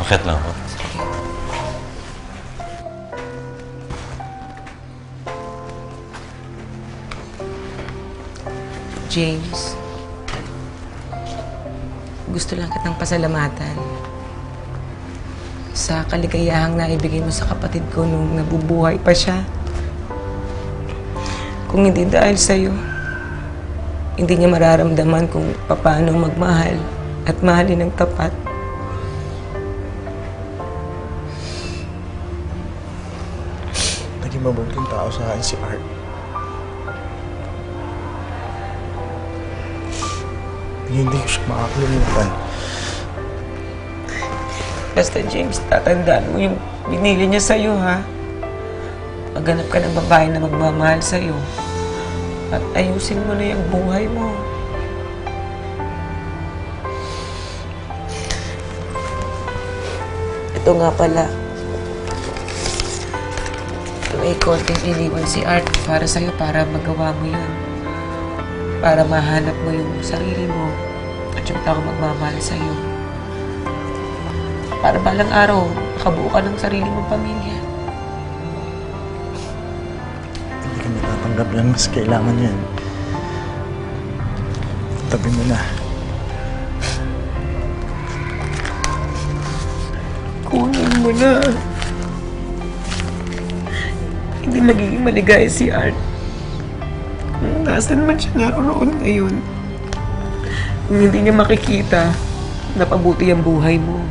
Akit lang ako. James, gusto lang kitang pasalamatan sa kaligayahang naibigay mo sa kapatid ko nung nabubuhay pa siya. Kung hindi dahil sa'yo, hindi niya mararamdaman kung paano magmahal at mahalin ng tapat. Naging mabuting tao sa akin si Art. Hindi ko siya makakalimutan. Basta James, tatandaan mo yung binili niya sa'yo, ha? Maghanap ka ng babae na magmamahal sa'yo. At ayusin mo na yung buhay mo. Ito nga pala. May konting iniwan si Art para sa'yo para magawa mo yun. Para mahanap mo yung sarili mo. At yung tao magmamahal sa'yo. Para balang araw, makabuo ka ng sarili mong pamilya. Hindi ka matatanggap yan, mas kailangan yan. Tabi mo na. Kunin mo na. Hindi magiging maligaya si Art. Nasaan man siya naroon ngayon. Kung hindi niya makikita, napabuti ang buhay mo.